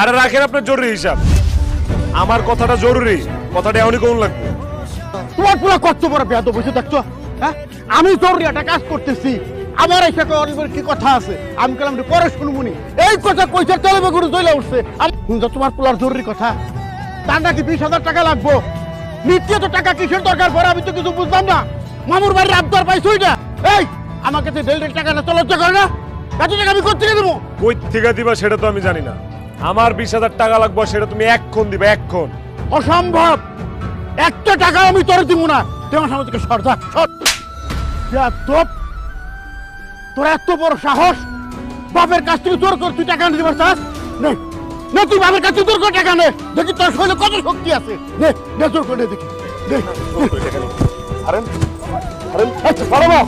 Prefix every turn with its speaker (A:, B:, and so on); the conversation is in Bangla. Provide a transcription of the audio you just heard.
A: আরে রাখেন আপনার জরুরি হিসাব। আমার কথাটা জরুরি। কথাটা এমনই কোন লাগবে?
B: তোমার পুরো কত বড় বেয়াদ বসে দেখছ? হ্যাঁ? আমি জরুরি একটা কাজ করতেছি। আমার এই সাথে অনেক কি কথা আছে? আমি কালাম পরে শুনবুনি এই কথা চলবে গুরু চলে উঠছে। তোমার পোলার জরুরি কথা? তার নাকি বিশ হাজার টাকা লাগবো? নিত্য তো টাকা কিসের দরকার পরে আমি তো কিছু বুঝলাম না। মামুর বাড়ির আবদার পাইছই না। এই আমার কাছে দেড় টাকা না তো লজ্জা করে না এত টাকা আমি কোথেকে দেবো?
A: কই থেকে দিবা সেটা তো আমি জানি না। আমার বিশ হাজার টাকা লাগবে সেটা তুমি এক্ষণ দিবে এক্ষণ
B: অসম্ভব! একটা টাকা আমি তোর দিব না। তোমার সামনে থেকে সর যা সর। তোপ। তোর এত বড় সাহস! বাপের কাছ থেকে তোর কর তুই টাকা নিতে পারছিস নে নে তুই বাপের কাছ থেকে তোর করে টাকা নে। দেখি তোর শরীরে কত শক্তি আছে। নে নে তোর করে দেখি। নে আচ্ছা বড় বাবা,